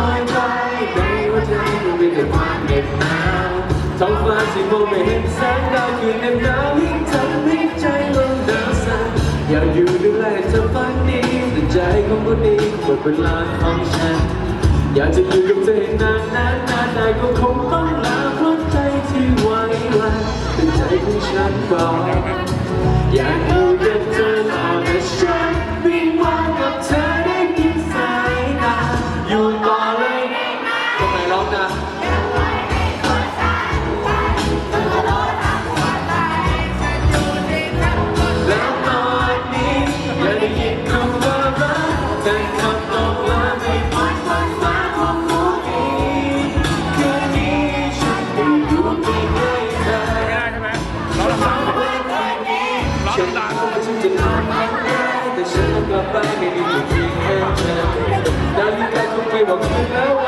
ลอยไปในหัวใจมันมีแต่ความเหน็บหนาวท้องฟ้าสีม่วงไม่เห็นแสงดาวคืนเหน็บหนาวยิ่งทำให้ใจลมหนาวสั่นอยากอยู่ดูแลเธอฝันดีแต่ใจของคนนี้หมดเวลาของฉัน อยากจะอยู่กับเธอนานนานนานแต่ก็คงต้องลาเพราะใจที่ไว้วันแต่ใจของฉันบอกอย นร้องนะแล้วตอนนี้อยาได้ยินคำว่ารักแต่คำตอบลาไม่พ้นวันฟ้าของผู้อีกคืนนี้ฉันได้อยู่ใกล้ๆเธอไม่ได้ใช่ไหมร้องลำดังร้องฉันรู้ว่าฉันจะนอนไม่ได้แต่ฉันต้องกลับไปไม่ได้อยู่เพียงแค่เธอนาฬิกาคงไม่บอกคืนแล้ว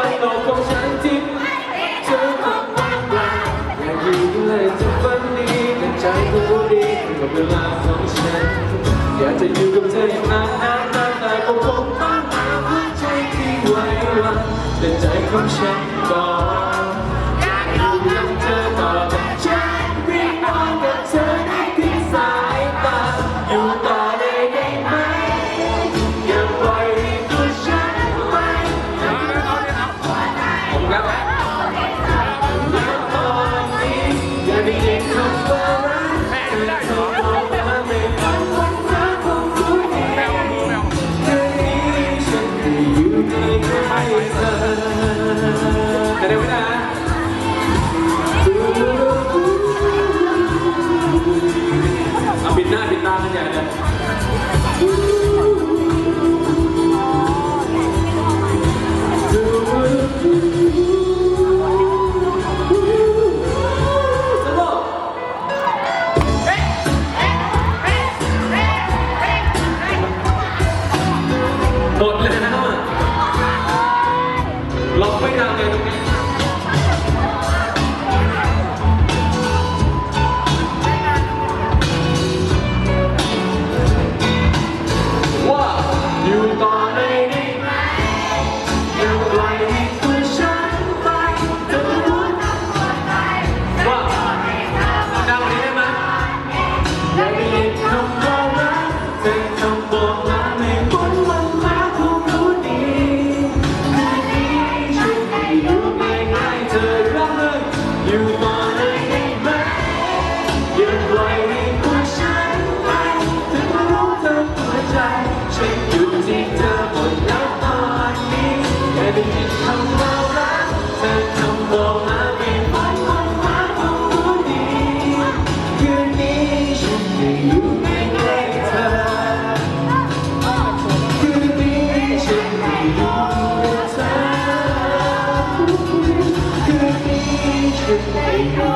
รู้ดีกับเวลาของฉัน อยากจะอยู่กับเธออย่างนานนานนานแต่ก็คงต้องหาเพื่อใจที่ไว้วันแต่ใจของฉัน ล็อ এই